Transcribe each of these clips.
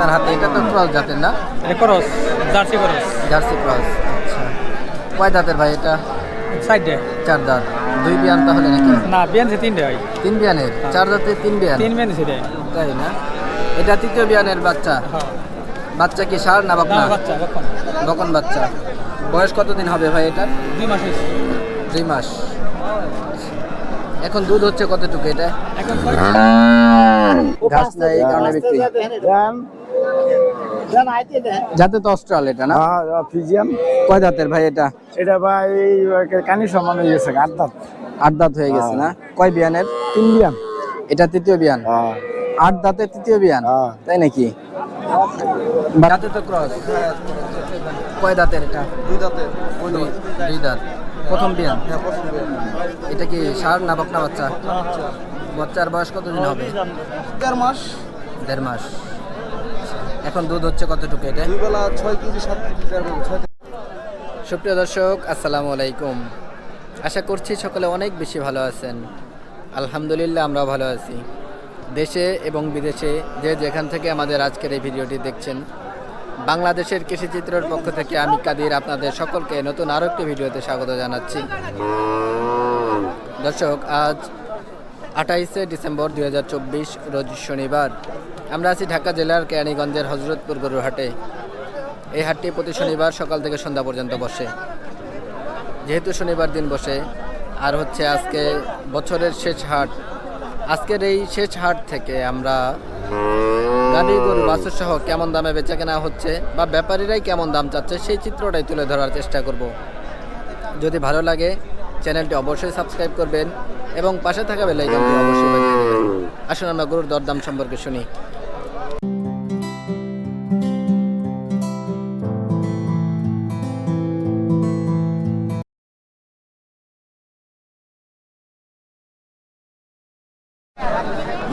তার হাতে এটা তো ক্রস জাতের না? এটা করস জার্সি করস জার্সি ক্রস আচ্ছা। কয় দাঁতের ভাই এটা? সাইডে চার দাঁত। দুই বিয়ান তাহলে নাকি? না বিয়ানছে তিনটে হয় তিন বিয়ানের? চার দাঁতের তিন বিয়ান? তিন বিয়ান তাই না? এটা তৃতীয় বিয়ানের বাচ্চা? হ্যাঁ। বাচ্চা কি সার না না বাচ্চা বকন। বাচ্চা। বয়স কতদিন হবে ভাই এটা? দুই মাস দুই মাস। এখন দুধ হচ্ছে কতটুকু এটা? এখন ঘাস নাই এই কারণে বিক্রি। যাতে তো অস্ট্রাল এটা না? ফিজিয়াম। কয় দাঁতের ভাই এটা? এটা ভাই কানি সমান হয়ে গেছে আট দাঁত। আট দাঁত হয়ে গেছে না? কয় বিয়ানের? তিন বিয়াম এটা তৃতীয় বিয়ান? আট দাঁতের তৃতীয় বিয়ান? হ্যাঁ। তাই নাকি? দাঁতে তো ক্রস। কয় দাঁতের এটা? দুই দাঁতের দুই দাঁত। প্রথম বিয়ান? এটা কি সার না বকনা বাচ্চা। বাচ্চার বয়স কতদিন হবে? দেড় মাস। দেড় মাস। এখন দুধ হচ্ছে কতটুকু এটা? দুই বেলা ছয় কেজি সাত কেজি সুপ্রিয় দর্শক আসসালামু আলাইকুম। আশা করছি সকলে অনেক বেশি ভালো আছেন। আলহামদুলিল্লাহ আমরাও ভালো আছি। দেশে এবং বিদেশে যে যেখান থেকে আমাদের আজকের এই ভিডিওটি দেখছেন বাংলাদেশের কৃষিচিত্রের পক্ষ থেকে আমি কাদির আপনাদের সকলকে নতুন আরও একটি ভিডিওতে স্বাগত জানাচ্ছি। দর্শক আজ আঠাইশে ডিসেম্বর দু হাজার চব্বিশ রোজ শনিবার। আমরা আছি ঢাকা জেলার কেরানীগঞ্জের হজরতপুর গরুর হাটে। এই হাটটি প্রতি শনিবার সকাল থেকে সন্ধ্যা পর্যন্ত বসে। যেহেতু শনিবার দিন বসে, আর হচ্ছে আজকে বছরের শেষ হাট। আজকের এই শেষ হাট থেকে আমরা গাড়ি গরু বাছুর সহ কেমন দামে বেচা কেনা হচ্ছে বা ব্যাপারীরাই কেমন দাম চাচ্ছে, সেই চিত্রটাই তুলে ধরার চেষ্টা করব। যদি ভালো লাগে, চ্যানেলটি অবশ্যই সাবস্ক্রাইব করবেন এবং পাশে থাকা বেলাইকনটি অবশ্যই আসুন আমরা গরুর দরদাম সম্পর্কে শুনি।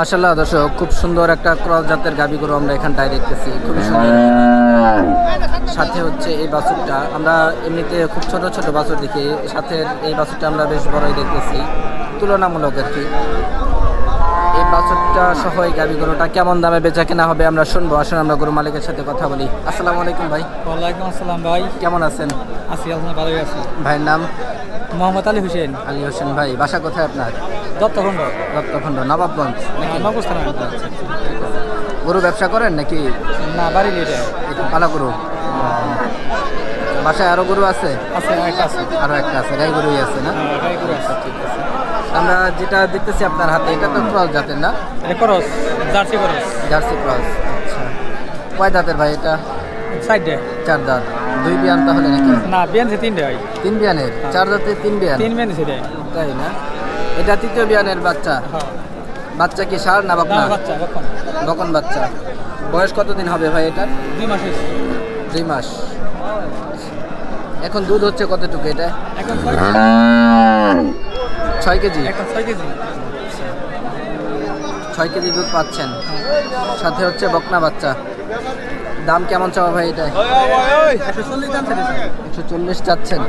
মাসাল্লাহ দর্শক, খুব সুন্দর একটা ক্রস জাতের গাবি গরু আমরা এখানটায় দেখতেছি। খুবই সুন্দর। সাথে হচ্ছে এই বাছুরটা। আমরা এমনিতে খুব ছোট ছোট বাছুর দেখি। সাথে এই বাছুরটা আমরা বেশ বড়ই দেখতেছি। তুলনামূলক আর কি। বাছুরটা সহ এই গাবি গরুটা কেমন দামে বেচা কেনা হবে আমরা শুনব। আসুন আমরা গরু মালিকের সাথে কথা বলি। আসসালামু আলাইকুম ভাই। ওয়ালাইকুম আসসালাম ভাই। কেমন আছেন? আছি আপনার ভালোই আছি। ভাইয়ের নাম? মোহাম্মদ আলী হোসেন। আলী হোসেন ভাই বাসা কোথায় আপনার? দত্তখণ্ড। দত্তখণ্ড নবাবগঞ্জ নাকি? নবস্থান গরু ব্যবসা করেন নাকি? না বাড়ি এটা এটা পালা গরু। বাসায় আরও গরু আছে? আছে একটা আছে। আরও একটা আছে গাই গরুই আছে না? হ্যাঁ, এটাই করে আছে ঠিক আছে। আমরা যেটা দেখতেছি আপনার হাতে এটা তো ক্রস জাতের না? এটা করস জার্সি করস জার্সি ক্রস আচ্ছা। কয় দাঁতের ভাই এটা? সাইডে চার দাঁত। দুই বিয়ান তাহলে নাকি? না বিয়ানছে তিনটে হয় তিন বিয়ানের? চার দাঁতের তিন বিয়ান? তিন বিয়ান দেয় তাই না? এটা তৃতীয় বিয়ানের বাচ্চা? হ্যাঁ। বাচ্চা কি সার না না বকনা বাচ্চা বকন। বাচ্চা। বয়স কতদিন হবে ভাই এটা? দুই মাস দুই মাস। এখন দুধ হচ্ছে কতটুকু এটা? এখন ছয় কেজি? ছয় কেজি। ছয় কেজি দুধ পাচ্ছেন। সাথে হচ্ছে বকনা বাচ্চা। দাম কেমন চাওয়া ভাই এটা একশো চল্লিশ চাচ্ছেন।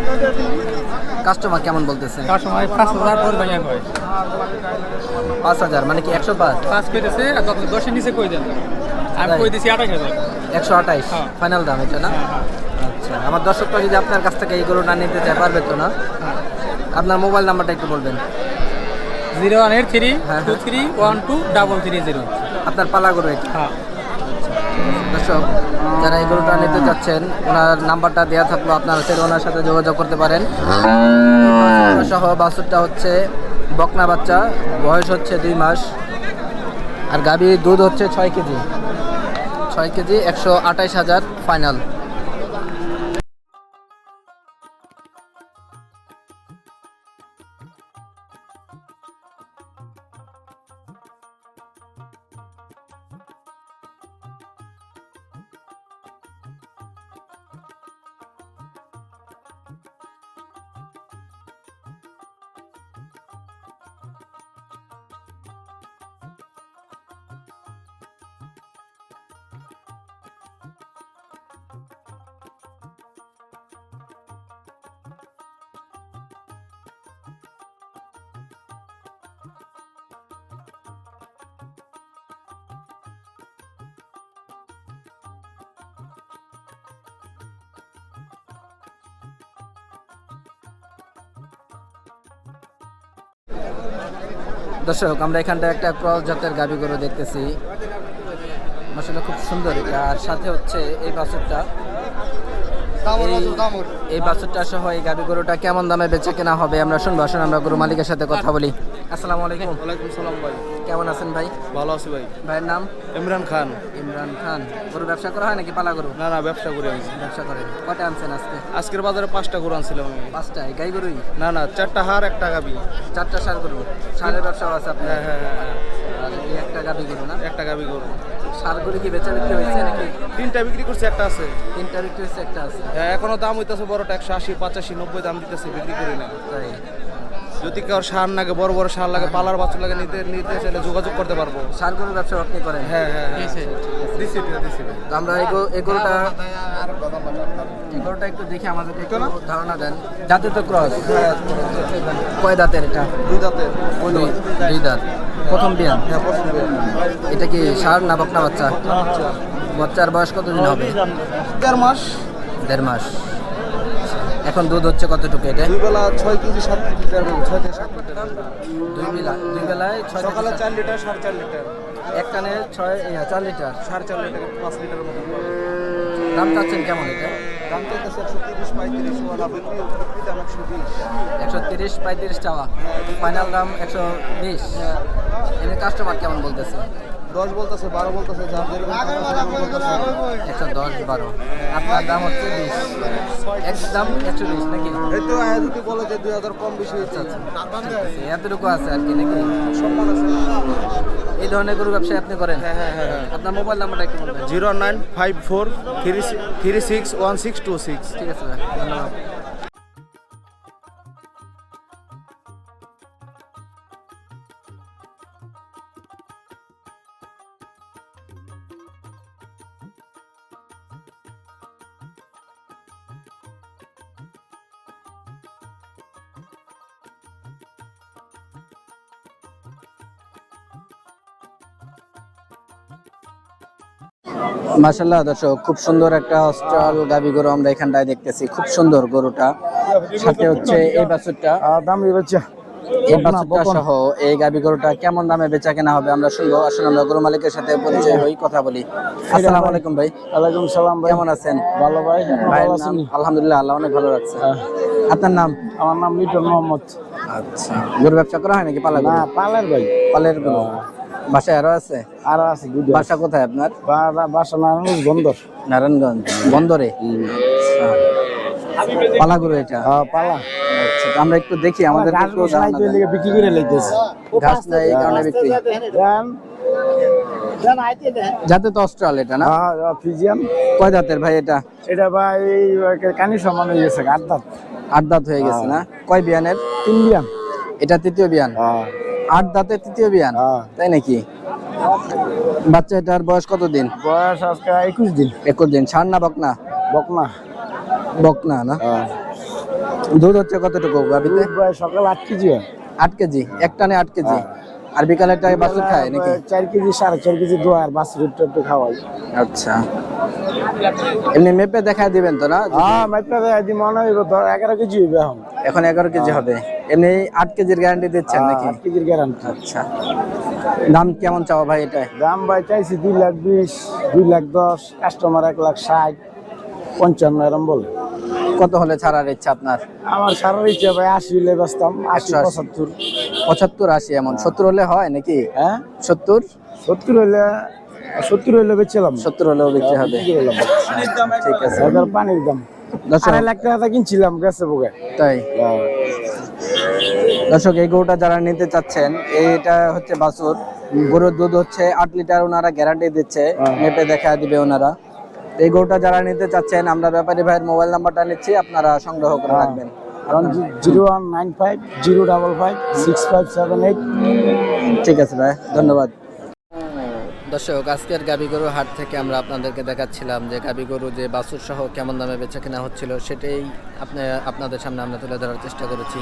কাস্টমার কেমন বলতেছে? পাঁচ হাজার হয় মানে কি একশো পাঁচ? পাঁচ দশের নিচে কই দেন? আমি কই দিছি আঠাশ হাজার। একশো আঠাইশ হ্যাঁ। ফাইনাল দাম এটা না? আচ্ছা আমার দর্শকরা যদি আপনার কাছ থেকে এই গরুটা নিতে চায় পারবে তো না? আপনার মোবাইল নাম্বারটা একটু বলবেন। জিরো ওয়ান এইট থ্রি হ্যাঁ, টু হ্যাঁ। Three one two double three zero. আপনার পালা গরু হ্যাঁ। দর্শক যারা এই গরুটা নিতে চাচ্ছেন ওনার নাম্বারটা দেওয়া থাকল আপনারা সেটা ওনার সাথে যোগাযোগ করতে পারেন। সহ বাছুরটা হচ্ছে বকনা বাচ্চা বয়স হচ্ছে দুই মাস আর গাভীর দুধ হচ্ছে ছয় কেজি। ছয় কেজি একশো আঠাইশ হাজার ফাইনাল। দর্শক আমরা এখানটা একটা ক্রস জাতের গাবি গরু দেখতেছি। আসলে খুব সুন্দর এটা। আর সাথে হচ্ছে এই বাছুরটা। এই বাছুরটা সহ এই গাবি গরুটা কেমন দামে বেচে কেনা হবে? আমরা শুনব। আসুন আমরা গরু মালিকের সাথে কথা বলি। আসসালামু আলাইকুম। ওয়ালাইকুম সালাম ভাই। কেমন আছেন ভাই? ভালো আছি ভাই। ভাইয়ের নাম? ইমরান খান। ইমরান খান। গরু ব্যবসা করা হয় নাকি পালা গরু? না না ব্যবসা করে আমি। ব্যবসা করেন। কটা আনছেন আজকে? আজকের বাজারে পাঁচটা গরু আনছিলাম আমি। পাঁচটা গাই গরুই? না না চারটা হার একটা গাবি। চারটা সার গরু। সারের ব্যবসাও আছে আপনার? হ্যাঁ হ্যাঁ হ্যাঁ একটা গাবি গরু না? একটা গাবি গরু। সার গরু কি বেচা বিক্রি হয়েছে নাকি? তিনটা বিক্রি করছে একটা আছে। তিনটা বিক্রি হয়েছে একটা আছে। হ্যাঁ এখনও দাম হইতেছে বড়টা একশো আশি পঁচাশি নব্বই দাম দিতেছে বিক্রি করি না তাই? যদি কেউ সার লাগে বড় বড় সার লাগে পালার বাছুর লাগে নিতে নিতে চাইলে যোগাযোগ করতে পারব। সার গরুর ব্যবসা আপনি করেন? হ্যাঁ হ্যাঁ হ্যাঁ। তো আমরা এই গরু- এই গরুটা এই গরুটা একটু দেখে আমাদেরকে একটু ধারণা দেন। জাতে তো ক্রস। কয় দাঁতের এটা? দুই দাঁতের। দুই দাঁত। প্রথম বিয়ান হ্যাঁ এটা কি সার না বকনা বাচ্চা। বাচ্চার বয়স কতদিন হবে? দেড় মাস। দেড় মাস। এখন দুধ হচ্ছে কতটুকু এটা? দুই বেলা ছয় কেজি সাত বেলা, ছয় থেকে সাত লিটার দুই বেলা দুই বেলায় ছয় সকালে চার লিটার সাড়ে চার লিটার। এক টানে ছয় চার লিটার? সাড়ে চার লিটার পাঁচ লিটারের মতো দাম চাচ্ছেন কেমন এটা? দাম তো একশো তিরিশ পঁয়ত্রিশ বিক্রি দাম একশো বিশ একশো তিরিশ পঁয়ত্রিশ টাকা ফাইনাল দাম একশো বিশ। এমনি কাস্টমার কেমন বলতেছে? দশ বলতেছে বারো বলতেছে একশো দশ বারো। আপনার দাম হচ্ছে বিশ। এক দাম একশো বিশ নাকি? এই তো যদি বলে যে দুই হাজার কম বেশি হচ্ছে। এতটুকু আছে আর কি নাকি? সম্মান আছে। এই ধরনের গরু ব্যবসা আপনি করেন? হ্যাঁ হ্যাঁ হ্যাঁ হ্যাঁ। আপনার মোবাইল নাম্বারটা একটু বলবেন। Zero nine five four three three six one six two six. ঠিক আছে ধন্যবাদ। মাশাল্লাহ দর্শক খুব সুন্দর একটা অস্ট্রাল গাবি গরু আমরা এখানটায় দেখতেছি। খুব সুন্দর গরুটা। সাথে হচ্ছে এই বাছুরটা। দাম এবার এই বাছুরটা সহ এই গাবি গরুটা কেমন দামে বেচা কেনা হবে আমরা শুনব। আসলে আমরা গরু মালিকের সাথে পরিচয় হই কথা বলি। আসসালামু আলাইকুম ভাই। ওয়ালাইকুম সালাম ভাই। কেমন আছেন? ভালো ভাই নাম? আছেন আলহামদুলিল্লাহ আল্লাহ অনেক ভালো রাখছে। হ্যাঁ। আপনার নাম? আমার নাম লিটন মোহাম্মদ। আচ্ছা। গরু ব্যবসা করা হয় নাকি পালা না পালের ভাই। পালের গরু। বাসায় আরও আছে? আর আছে বাসা। কোথায় আপনার? বাসা নারায়ণগঞ্জ বন্দর। নারায়ণগঞ্জ বন্দরে। পালা গরু এটা? পালা। আমরা একটু দেখি আমাদের বিক্রি করে লাইতেছে। ঘাস নাই এই কারণে বিক্রি। যাতে তো অস্ট্রাল এটা না? ফিজিয়ান। কয় দাঁতের ভাই এটা? এটা ভাই কানি সমান হয়ে গেছে আট দাঁত। আট দাঁত হয়ে গেছে না? কয় বিয়ানের? তিন বিয়ান। এটা তৃতীয় বিয়ান? আট দাঁতের তৃতীয় বিয়ান? হ্যাঁ। তাই নাকি? বাচ্চাটার বয়স কত দিন বয়স আজকে একুশ দিন। একুশ দিন। ছাড় না বকনা? বকনা। বকনা না? হ্যাঁ। দুধ হচ্ছে কতটুকু সকাল আট কেজি আট কেজি? এক টানে আট কেজি। আর বিকালে একটা বাছুর খায় নাকি? চার কেজি সাড়ে চার কেজি দোয়া আর বাছুর একটু একটু খাওয়াই। আচ্ছা। এমনি মেপে দেখা দিবেন তো না? হ্যাঁ মাইপটা দেয় দি মনে হইব ধর এগারো কেজি হইবে এখন। এখন এগারো কেজি হবে। এমনি আট কেজির গ্যারান্টি দিচ্ছেন নাকি? আট কেজির গ্যারান্টি আচ্ছা। দাম কেমন চাও ভাই এটা? দাম ভাই চাইছি দুই লাখ বিশ দুই লাখ দশ কাস্টমার এক লাখ ষাট পঞ্চান্ন এরম বলে। কত হলে ছাড়ার ইচ্ছা আপনার? আমার সারা ইচ্ছা ভাই আশি হইলে বেচতাম আশি পঁচাত্তর। পঁচাত্তর আশি এমন। সত্তর হলে হয় নাকি? হ্যাঁ? সত্তর? সত্তর হইলে সত্তর হইলে বেচলাম সত্তর হলেও বিক্রি হবে। ঠিক আছে। পানির দাম। দর্শক আড়াই লাখ টাকা কিনছিলাম গেছে বুকে। তাই? দর্শক এই গরুটা যারা নিতে চাচ্ছেন এইটা হচ্ছে বাছুর। গরুর দুধ হচ্ছে আট লিটার ওনারা গ্যারান্টি দিচ্ছে। হ্যাঁ। মেপে দেখা দিবে ওনারা। এই গরুটা যারা নিতে চাচ্ছেন আমরা ব্যাপারী ভাইয়ের মোবাইল নাম্বারটা নিচ্ছি আপনারা সংগ্রহ করে হ্যাঁ। রাখবেন। কারণ zero one nine five zero double five six five seven eight. ঠিক আছে ভাই ধন্যবাদ। দর্শক আজকের গাবি গরু হাট থেকে আমরা আপনাদেরকে দেখাচ্ছিলাম যে গাবি গরু যে বাসুর সহ কেমন দামে বেচা কেনা হচ্ছিল সেটাই আপনি আপনাদের সামনে আমরা তুলে ধরার চেষ্টা করেছি।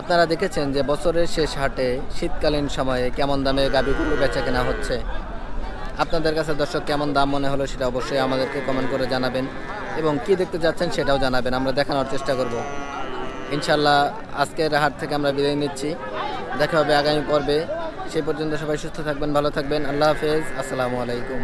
আপনারা দেখেছেন যে বছরের শেষ হাটে শীতকালীন সময়ে কেমন দামে গাবি গরু বেচা কেনা হচ্ছে। আপনাদের কাছে দর্শক কেমন দাম মনে হলো সেটা অবশ্যই আমাদেরকে কমেন্ট করে জানাবেন এবং কি দেখতে যাচ্ছেন সেটাও জানাবেন, আমরা দেখানোর চেষ্টা করব। ইনশাল্লাহ আজকের হাট থেকে আমরা বিদায় নিচ্ছি। দেখা হবে আগামী পর্বে। সেই পর্যন্ত সবাই সুস্থ থাকবেন, ভালো থাকবেন। আল্লাহ হাফেজ। আসসালামু আলাইকুম।